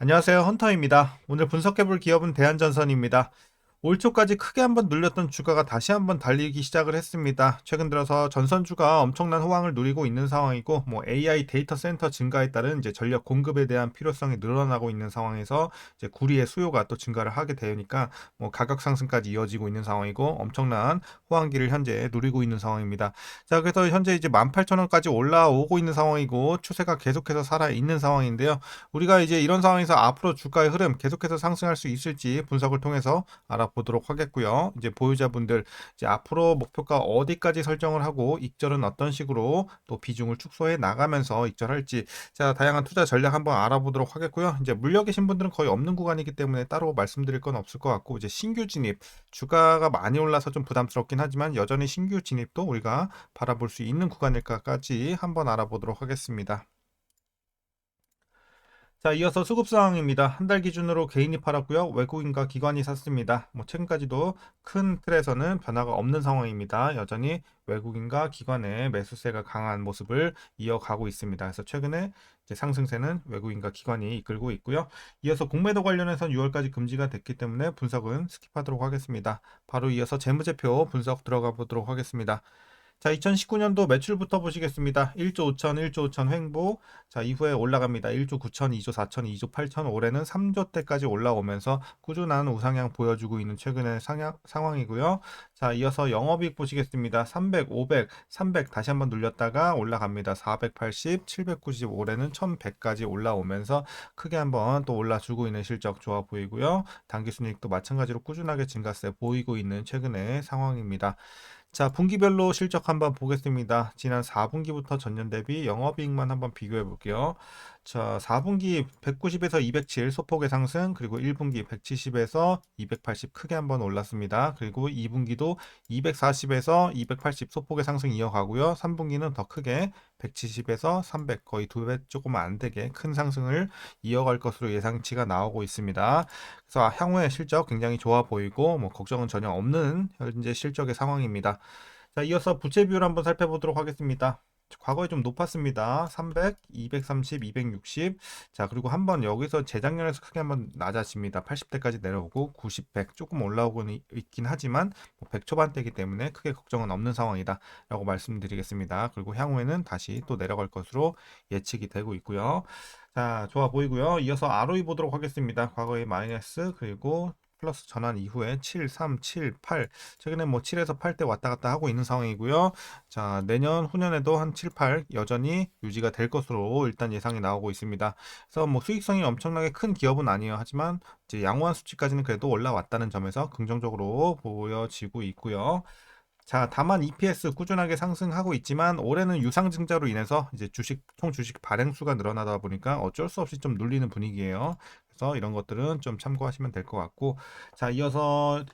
안녕하세요. 헌터입니다. 오늘 분석해볼 기업은 대한전선입니다. 올 초까지 크게 한번 눌렸던 주가가 다시 한번 달리기 시작을 했습니다. 최근 들어서 전선주가 엄청난 호황을 누리고 있는 상황이고, 뭐 AI 데이터 센터 증가에 따른 이제 전력 공급에 대한 필요성이 늘어나고 있는 상황에서 이제 구리의 수요가 또 증가를 하게 되니까 뭐 가격 상승까지 이어지고 있는 상황이고, 엄청난 호황기를 현재 누리고 있는 상황입니다. 자, 그래서 현재 이제 18,000원까지 올라오고 있는 상황이고, 추세가 계속해서 살아 있는 상황인데요. 우리가 이제 이런 상황에서 앞으로 주가의 흐름 계속해서 상승할 수 있을지 분석을 통해서 알아 보도록 하겠고요. 이제 보유자분들 이제 앞으로 목표가 어디까지 설정을 하고 익절은 어떤 식으로 또 비중을 축소해 나가면서 익절할지 자 다양한 투자 전략 한번 알아보도록 하겠고요. 이제 물려 계신 분들은 거의 없는 구간이기 때문에 따로 말씀드릴 건 없을 것 같고 이제 신규 진입 주가가 많이 올라서 좀 부담스럽긴 하지만 여전히 신규 진입도 우리가 바라볼 수 있는 구간일까까지 한번 알아보도록 하겠습니다. 자, 이어서 수급 상황입니다. 한 달 기준으로 개인이 팔았고요. 외국인과 기관이 샀습니다. 뭐 최근까지도 큰 틀에서는 변화가 없는 상황입니다. 여전히 외국인과 기관의 매수세가 강한 모습을 이어가고 있습니다. 그래서 최근에 상승세는 외국인과 기관이 이끌고 있고요. 이어서 공매도 관련해서는 6월까지 금지가 됐기 때문에 분석은 스킵하도록 하겠습니다. 바로 이어서 재무제표 분석 들어가 보도록 하겠습니다. 자, 2019년도 매출부터 보시겠습니다. 1조 5천, 1조 5천 횡보. 자, 이후에 올라갑니다. 1조 9천, 2조 4천, 2조 8천. 올해는 3조 대까지 올라오면서 꾸준한 우상향 보여주고 있는 최근의 상향, 상황이고요. 자, 이어서 영업이익 보시겠습니다. 300, 500, 300 다시 한번 눌렸다가 올라갑니다. 480, 790, 올해는 1100까지 올라오면서 크게 한번 또 올라주고 있는 실적 좋아 보이고요. 당기순이익도 마찬가지로 꾸준하게 증가세 보이고 있는 최근의 상황입니다. 자, 분기별로 실적 한번 보겠습니다. 지난 4분기부터 전년 대비 영업이익만 한번 비교해 볼게요. 자, 4분기 190에서 207 소폭의 상승, 그리고 1분기 170에서 280 크게 한번 올랐습니다. 그리고 2분기도 240에서 280 소폭의 상승 이어가고요. 3분기는 더 크게 170에서 300 거의 두 배 조금 안 되게 큰 상승을 이어갈 것으로 예상치가 나오고 있습니다. 그래서 향후의 실적 굉장히 좋아 보이고 뭐 걱정은 전혀 없는 현재 실적의 상황입니다. 자, 이어서 부채 비율 한번 살펴보도록 하겠습니다. 과거에 좀 높았습니다. 300, 230, 260. 자, 그리고 한번 여기서 재작년에서 크게 한번 낮아집니다. 80대까지 내려오고 90, 100 조금 올라오고 있긴 하지만 100뭐 초반대이기 때문에 크게 걱정은 없는 상황이다. 라고 말씀드리겠습니다. 그리고 향후에는 다시 또 내려갈 것으로 예측이 되고 있고요. 자, 좋아 보이고요. 이어서 ROE 보도록 하겠습니다. 과거의 마이너스 그리고 플러스 전환 이후에 7, 3, 7, 8 최근에 뭐 7에서 8대 왔다 갔다 하고 있는 상황이고요. 자 내년 후년에도 한 7, 8 여전히 유지가 될 것으로 일단 예상이 나오고 있습니다. 그래서 뭐 수익성이 엄청나게 큰 기업은 아니에요. 하지만 이제 양호한 수치까지는 그래도 올라왔다는 점에서 긍정적으로 보여지고 있고요. 자, 다만 EPS 꾸준하게 상승하고 있지만 올해는 유상 증자로 인해서 이제 주식 총 주식 발행수가 늘어나다 보니까 어쩔 수 없이 좀 눌리는 분위기예요. 그래서 이런 것들은 좀 참고하시면 될 것 같고 자, 이어서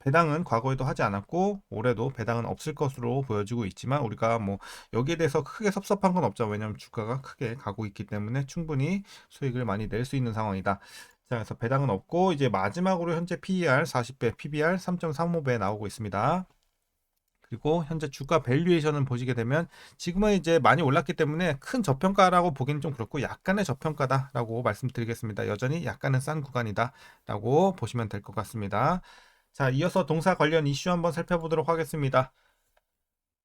배당은 과거에도 하지 않았고 올해도 배당은 없을 것으로 보여지고 있지만 우리가 뭐 여기에 대해서 크게 섭섭한 건 없죠. 왜냐하면 주가가 크게 가고 있기 때문에 충분히 수익을 많이 낼 수 있는 상황이다. 자, 그래서 배당은 없고 이제 마지막으로 현재 PER 40배, PBR 3.35배 나오고 있습니다. 그리고 현재 주가 밸류에이션을 보시게 되면 지금은 이제 많이 올랐기 때문에 큰 저평가라고 보기는 좀 그렇고 약간의 저평가다라고 말씀드리겠습니다. 여전히 약간은 싼 구간이다라고 보시면 될 것 같습니다. 자, 이어서 동사 관련 이슈 한번 살펴보도록 하겠습니다.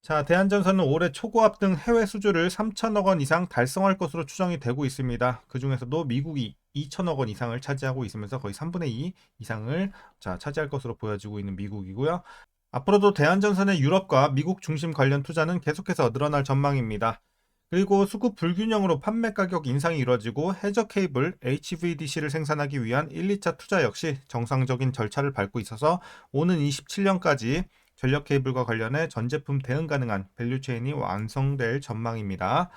자, 대한전선은 올해 초고압 등 해외 수주를 3천억 원 이상 달성할 것으로 추정이 되고 있습니다. 그 중에서도 미국이 2천억 원 이상을 차지하고 있으면서 거의 3분의 2 이상을 자, 차지할 것으로 보여지고 있는 미국이고요. 앞으로도 대한전선의 유럽과 미국 중심 관련 투자는 계속해서 늘어날 전망입니다. 그리고 수급 불균형으로 판매 가격 인상이 이루어지고 해저 케이블 HVDC를 생산하기 위한 1, 2차 투자 역시 정상적인 절차를 밟고 있어서 오는 27년까지 전력 케이블과 관련해 전 제품 대응 가능한 밸류체인이 완성될 전망입니다.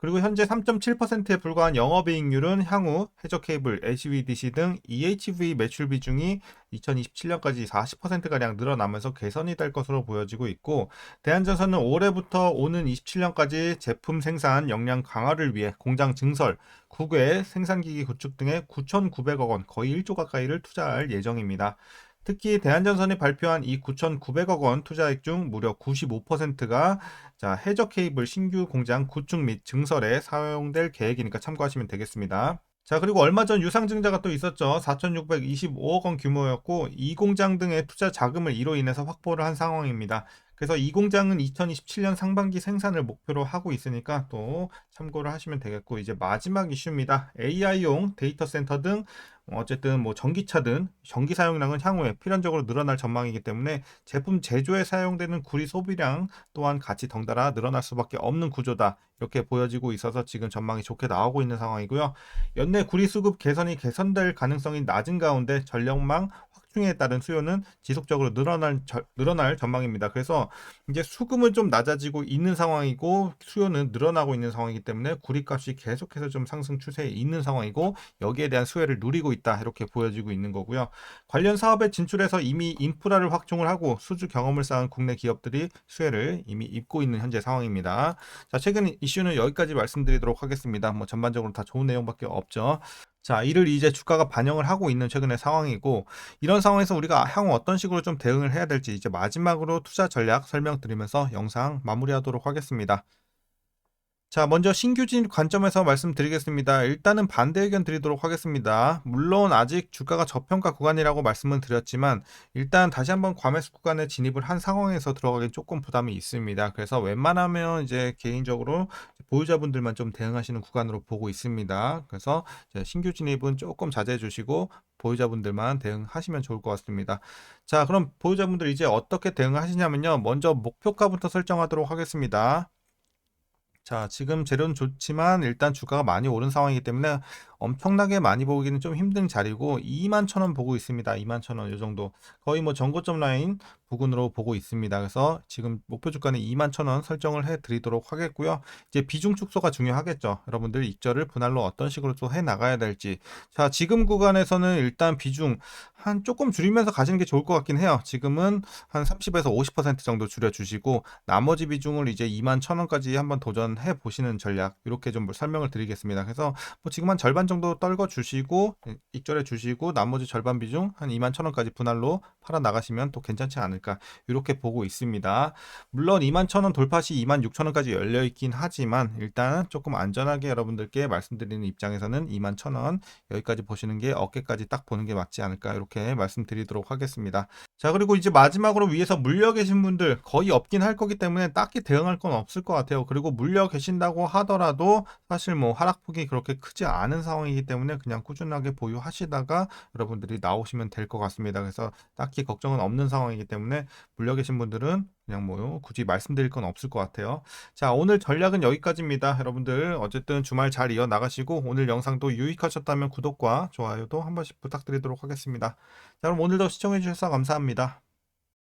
그리고 현재 3.7%에 불과한 영업이익률은 향후 해저 케이블, HVDC 등 EHV 매출 비중이 2027년까지 40%가량 늘어나면서 개선이 될 것으로 보여지고 있고 대한전선은 올해부터 오는 27년까지 제품 생산 역량 강화를 위해 공장 증설, 국외 생산기기 구축 등에 9,900억 원, 거의 1조 가까이를 투자할 예정입니다. 특히 대한전선이 발표한 이 9,900억 원 투자액 중 무려 95%가 자, 해저 케이블 신규 공장 구축 및 증설에 사용될 계획이니까 참고하시면 되겠습니다. 자, 그리고 얼마 전 유상증자가 또 있었죠. 4,625억 원 규모였고, 이 공장 등의 투자 자금을 이로 인해서 확보를 한 상황입니다. 그래서 이 공장은 2027년 상반기 생산을 목표로 하고 있으니까 또 참고를 하시면 되겠고, 이제 마지막 이슈입니다. AI용 데이터 센터 등 어쨌든 뭐 전기차든 전기 사용량은 향후에 필연적으로 늘어날 전망이기 때문에 제품 제조에 사용되는 구리 소비량 또한 같이 덩달아 늘어날 수밖에 없는 구조다. 이렇게 보여지고 있어서 지금 전망이 좋게 나오고 있는 상황이고요. 연내 구리 수급 개선이 개선될 가능성이 낮은 가운데 전력망 확충에 따른 수요는 지속적으로 늘어날, 저- 늘어날 전망입니다. 그래서 이제 수급은 좀 낮아지고 있는 상황이고 수요는 늘어나고 있는 상황이기 때문에 구리값이 계속해서 좀 상승 추세에 있는 상황이고 여기에 대한 수혜를 누리고 있다 이렇게 보여지고 있는 거고요. 관련 사업에 진출해서 이미 인프라를 확충을 하고 수주 경험을 쌓은 국내 기업들이 수혜를 이미 입고 있는 현재 상황입니다. 자, 최근 이슈는 여기까지 말씀드리도록 하겠습니다. 뭐 전반적으로 다 좋은 내용밖에 없죠. 자, 이를 이제 주가가 반영을 하고 있는 최근의 상황이고 이런 상황에서 우리가 향후 어떤 식으로 좀 대응을 해야 될지 이제 마지막으로 투자 전략 설명드리면서 영상 마무리하도록 하겠습니다. 자, 먼저 신규 진입 관점에서 말씀드리겠습니다. 일단은 반대 의견 드리도록 하겠습니다. 물론 아직 주가가 저평가 구간이라고 말씀은 드렸지만 일단 다시 한번 과매수 구간에 진입을 한 상황에서 들어가기 조금 부담이 있습니다. 그래서 웬만하면 이제 개인적으로 보유자분들만 좀 대응하시는 구간으로 보고 있습니다. 그래서 신규 진입은 조금 자제해 주시고 보유자분들만 대응하시면 좋을 것 같습니다. 자, 그럼 보유자분들 이제 어떻게 대응을 하시냐면요. 먼저 목표가부터 설정하도록 하겠습니다. 자, 지금 재료는 좋지만 일단 주가가 많이 오른 상황이기 때문에 엄청나게 많이 보기는 좀 힘든 자리고 2만 천 원 보고 있습니다. 2만 천원이 정도. 거의 뭐 전고점 라인 부근으로 보고 있습니다. 그래서 지금 목표 주가는 2만 천 원 설정을 해 드리도록 하겠고요. 이제 비중 축소가 중요하겠죠. 여러분들 익절을 분할로 어떤 식으로 또 해 나가야 될지. 자, 지금 구간에서는 일단 비중 한 조금 줄이면서 가시는 게 좋을 것 같긴 해요. 지금은 한 30에서 50% 정도 줄여 주시고 나머지 비중을 이제 2만 천 원까지 한번 도전 해 보시는 전략 이렇게 좀 설명을 드리겠습니다. 그래서 뭐 지금 한 절반 정도 떨궈 주시고 익절해 주시고 나머지 절반 비중 한 2만 천 원까지 분할로 팔아 나가시면 또 괜찮지 않을까 이렇게 보고 있습니다. 물론 2만 천 원 돌파 시 2만 6천 원까지 열려 있긴 하지만 일단 조금 안전하게 여러분들께 말씀드리는 입장에서는 2만 천 원 여기까지 보시는 게 어깨까지 딱 보는 게 맞지 않을까 이렇게 말씀드리도록 하겠습니다. 자 그리고 이제 마지막으로 위에서 물려 계신 분들 거의 없긴 할 거기 때문에 딱히 대응할 건 없을 것 같아요. 그리고 물려 계신다고 하더라도 사실 뭐 하락폭이 그렇게 크지 않은 상황이기 때문에 그냥 꾸준하게 보유하시다가 여러분들이 나오시면 될 것 같습니다. 그래서 딱히 걱정은 없는 상황이기 때문에 물려 계신 분들은 그냥 뭐 굳이 말씀드릴 건 없을 것 같아요. 자 오늘 전략은 여기까지입니다. 여러분들 어쨌든 주말 잘 이어 나가시고 오늘 영상도 유익하셨다면 구독과 좋아요도 한 번씩 부탁드리도록 하겠습니다. 자 그럼 오늘도 시청해 주셔서 감사합니다.